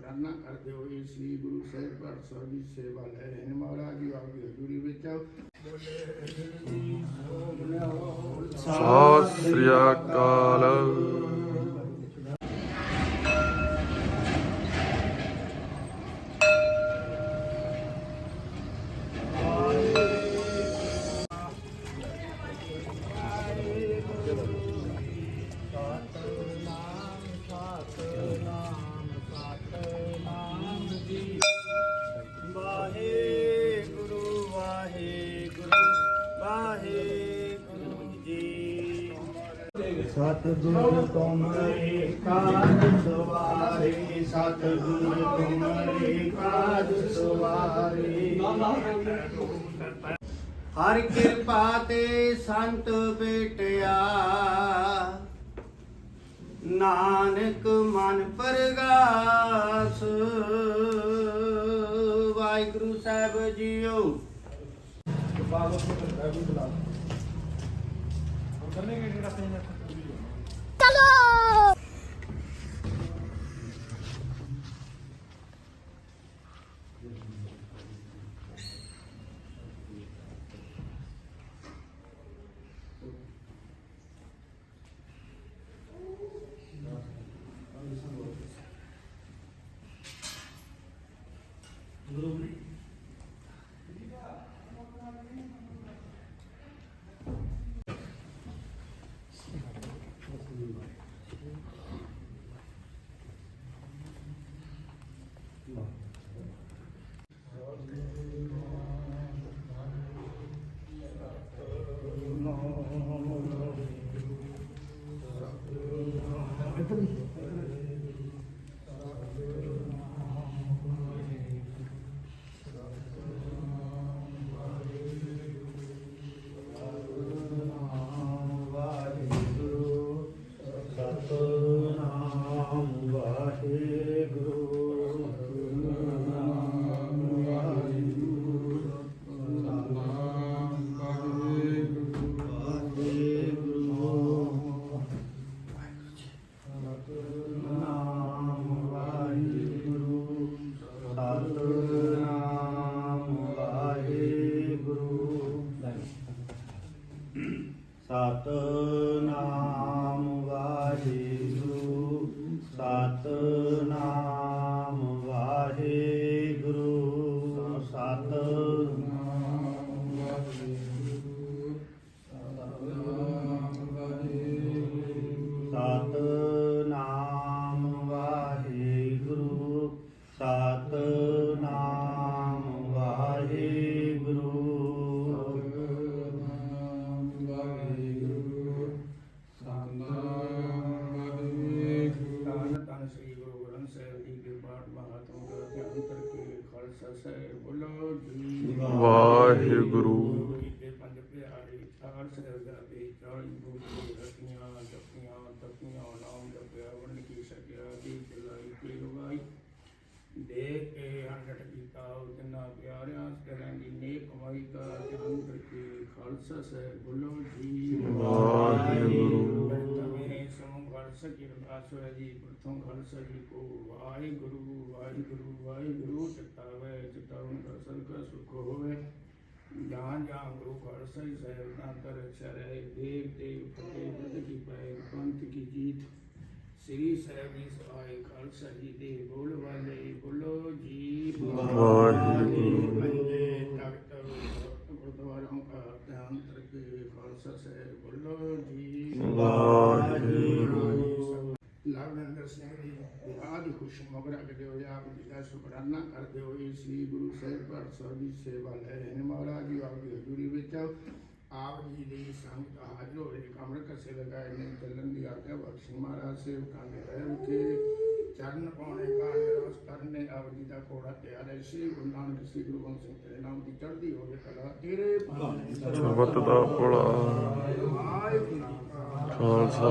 ਸ਼ੁਕਰਾਨਾ ਕਰਦੇ ਹੋਏ ਸ੍ਰੀ ਗੁਰੂ ਸਾਹਿਬ ਪਾਤਸ਼ਾਹ ਦੀ ਸੇਵਾ ਲੈ ਰਹੇ ਨੇ। ਮਹਾਰਾਜ ਜੀ ਆਪਦੀ ਹਜ਼ੂਰੀ ਵਿੱਚ ਸਤਿ ਸ੍ਰੀ ਅਕਾਲ। ਸਤਿਗੁਰ ਤੁਮਰੇ ਕਾਜ ਸਵਾਰੇ, ਸਤਿਗੁਰ ਤੁਮਰੇ ਕਾਜ ਸਵਾਰੇ। ਹਰ ਕਿਰਪਾ ਤੇ ਸੰਤ ਬੇਟਿਆ, ਨਾਨਕ ਮਨ ਪਰਗਾਸ। ਵਾਹਿਗੁਰੂ ਸਾਹਿਬ ਜੀਓ। চলো Sat ਪਿਆਰੇ ਚਾਰ ਸਾਹਿਬਜ਼ਾਦੇ ਚਾਲੀ ਬੋਲੇ ਰਤੀਆਂ ਜਪੀਆਂ ਤਪੀਆਂ ਨਾਮ ਜਪਿਆ ਵੰਡ ਕੀ ਸਕਿਆ ਦੀ ਚਲਾਈ ਕੀ ਲਗਾਈ ਦੇਖ ਕੇ ਹੰਡਟ ਕੀਤਾ ਉਤਨਾ ਪਿਆਰਿਆਂ ਕਰਨ ਦੀ ਨੇਕ ਕਮਾਈ ਦਾ ਤੇ ਅੰਤਰ ਕੇ ਖਾਲਸਾ ਸਾਹਿਬ ਬੋਲੋ ਜੀ ਵਾਹਿਗੁਰੂ। ਮੇਰੇ ਸਮੂਹ ਖਾਲਸਾ ਕੀ ਰਖਾਸ ਹੋਇਆ ਜੀ ਪ੍ਰਥਮ ਖਾਲਸਾ ਜੀ ਕੋ ਵਾਹਿਗੁਰੂ ਵਾਹਿਗੁਰੂ ਵਾਹਿਗੁਰੂ ਚਿਤਾਵੇ ਚਿਤਾਵਨ ਦਾ ਸਰਕਾ ਸੁਖ ਹੋਵੇ ज्ञान रूप हर सही सहर दातर चरय देव देव फते पद की पैर पंथ की जीत श्री सहब इस आए खर सही दे बोल वाले बोलो जी बोले डॉक्टर गुरुद्वारों का ध्यान रखे खालसा सहर बोलो जी लाभ सिंह ਦਾ ਖਾਲਸਾ ਸਾਹਿਬ ਬੋਲੋ ਜੀ ਆਪ ਜੀ ਦਾ ਸ਼ੁਕਰਾਨਾ ਕਰਦੇ ਹੋਏ ਸ੍ਰੀ ਗੁਰੂ ਸਾਹਿਬ ਪਾਤਸ਼ਾਹ ਦੀ ਸੇਵਾ ਲੈ ਰਹੇ ਨੇ। ਮਹਾਰਾਜ ਜੀ ਆਪ ਦੀ ਹਜ਼ੂਰੀ ਵਿੱਚ ਆਪ ਜੀ ਦੀ ਸੰਗਤ ਹਾਜ਼ਰ ਹੋਏ ਕਮਰ ਕਸੇ ਲਗਾਏ ਨੇ। ਚੱਲਣ ਦੀ ਆਗਿਆ ਬਖਸ਼ੀ। ਮਹਾਰਾਜ ਸੇਵਕਾਂ ਦੇ ਰਹਿ ਕੇ ਚਰਨ ਪਾਉਣੇ ਕਰਨੇ ਆਪ ਜੀ ਦਾ ਕੋੜਾ ਤਿਆਰ ਹੈ। ਸ੍ਰੀ ਗੁਰੂ ਨਾਨਕ ਸ੍ਰੀ ਗੁਰੂ ਗੋਬਿੰਦ ਸਿੰਘ ਤੇਰੇ ਨਾਮ ਦੀ ਚੜ੍ਹਦੀ ਹੋਵੇ ਕਲਾ। ਤੇਰੇ ਸ਼ਬਦ ਦਾ ਭਲਾ। ਵਾਹਿਗੁਰੂ ਜੀ ਕਾ ਖਾਲਸਾ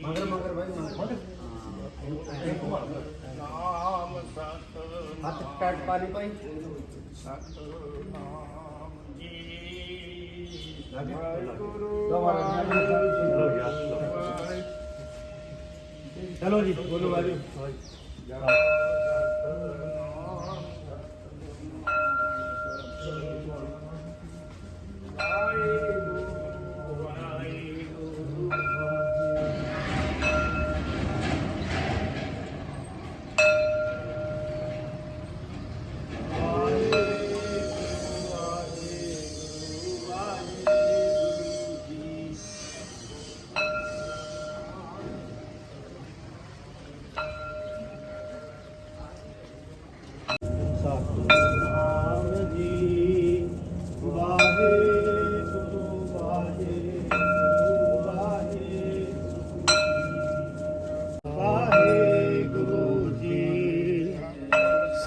ਮਗਰ ਮਗਰ ਭਾਈ ਮਗਰ ਨਾਮ ਸਤ ਹੱਥ ਟੱਟ ਪਾ ਲਈ ਭਾਈ ਸਤਨਾਮ ਜੀ ਜੀ, ਲਓ ਚਲੋ ਜੀ ਬੋਲੋ ਵਾਜੀ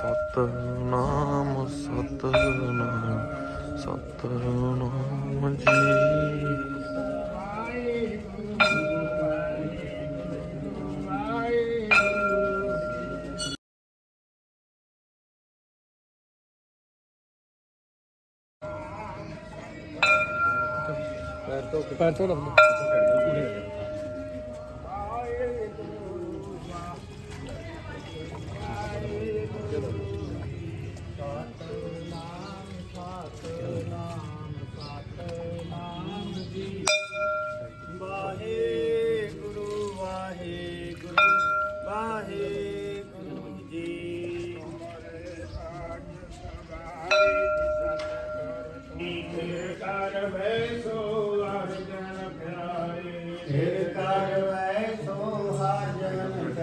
ਸਤਨਾਮ ਸਤਨਾਮ ਸਤਨਾਮ ਜੀ। ਪੈਰ ਤੋਂ ਪੈਰ ਤੋਂ ਵਾਹਿਗੁਰੂ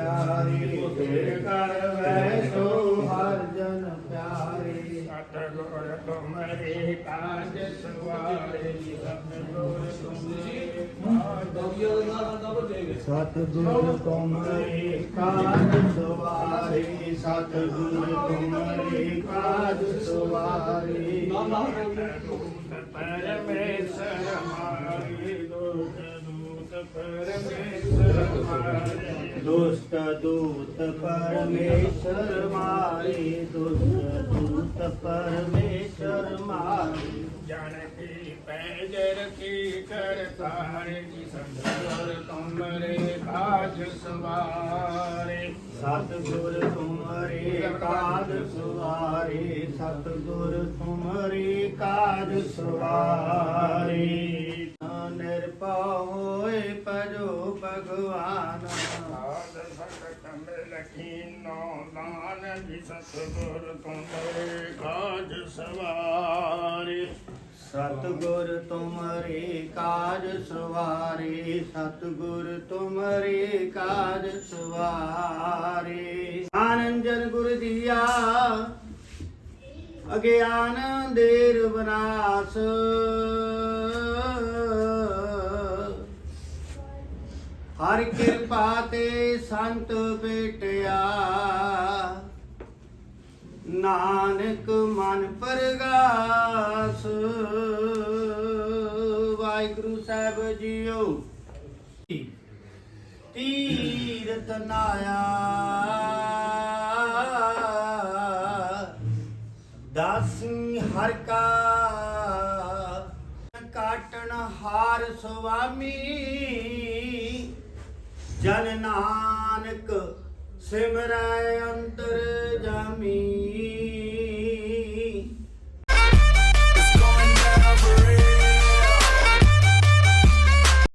ਪਿਆਰੇ ਤੇਰੇ ਕਰ ਵੈਸੋ ਹਰ ਜਨ ਪਿਆਰੇ ਸਤਿਗੁਰ ਤੁਮਰੇ ਕਾਜ ਸਵਾਰੇ ਸਤਿਗੁਰ ਤੁਮਰੇ ਸਤਿਗੁਰ ਤੁਮਰੇ ਕਾਜ ਸਵਾਰੀ। ਸਤਿਗੁਰ ਤੁਮਰੇ ਕਾਜ ਸਵਾਰੀ ਦੂਤ ਪਰਮੇਸ਼ਰ ਮਾਰੇ ਦੂਤ ਦੁਸ਼ਟ ਦੂਤ ਪਰਮੇਸ਼ਰ ਮਾਰੇ ਦੁਸ਼ਟ ਦੂਤ ਪਰਮੇਸ਼ਰ ਮਾਰੇ ਜਨ ਕੀ ਪੈਜਰ ਕੀ ਕਰਤਾਰ ਜੀ ਸਤਿਗੁਰ ਤੁਮਰੇ ਕਾਜ ਸਵਾਰੇ ਸਤਿਗੁਰ ਤੁਮਰੇ ਕਾਜ ਸਵਾਰੇ ਸਤਿਗੁਰ ਤੁਮਰੇ ਕਾਜ ਸਵਾਰੇ ਨਿਰਭਉ ਹੋਏ ਪਜੋ ਭਗਵਾਨ। ਸਾਧ ਸੰਗਤ ਦਾਨ ਜੀ ਸਤਿਗੁਰ ਤੁਮਰੇ ਕਾਜ ਸਵਾਰੇ। ਸਤਿਗੁਰ ਤੁਮਰੇ ਕਾਜ ਸਵਾਰੇ ਸਤਿਗੁਰ ਤੁਮਰੇ ਕਾਜ ਸਵਾਰੇ। ਆਨੰਦਨ ਗੁਰ ਦੀਆ ਅਗਿਆਨ ਦੇਰ ਬਨਾਸ ਹਰ ਕਿਰਪਾ ਤੇ ਸੰਤ ਬੇਟਿਆ। ਨਾਨਕ ਮਨ ਪਰਗਾਸ। ਵਾਹਿਗੁਰੂ ਸਾਹਿਬ ਜੀਓ। ਤੀਰਤ ਨਾਇਆ। ਦਾਸੀ ਹਰ ਕਾ। ਕਾਟਣ ਹਾਰ ਸੁਆਮੀ। ਜਨ ਨਾਨਕ ਸਿਮਰੈ ਅੰਤਰ ਜਾਮੀ।